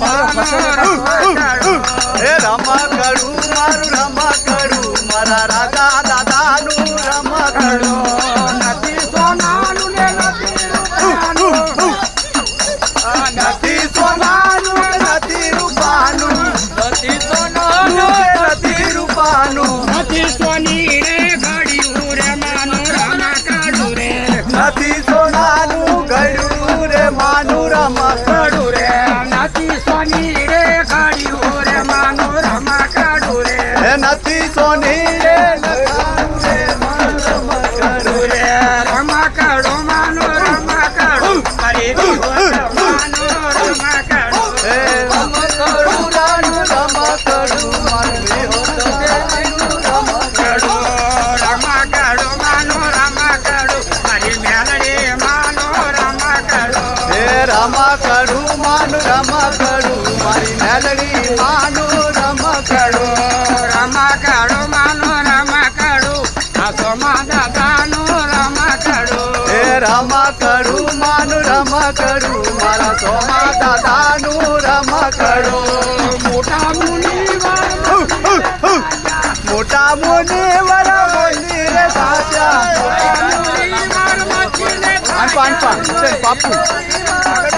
啊啊啊啊啊啊啊 સોની રે નકારું રે માનું રમકડું રે રે રમકડું માનું રાનું રમકડું મારું મારી મેલડી માનું મારી રમકડું માનું રમકડું આ સોમા દાદાનું રમકડું એ રમકડું માનું રમકડું મારા સોમા દાદાનું રમકડું મોટા મુનિવાર મોટા પાન પાન. બાપુ.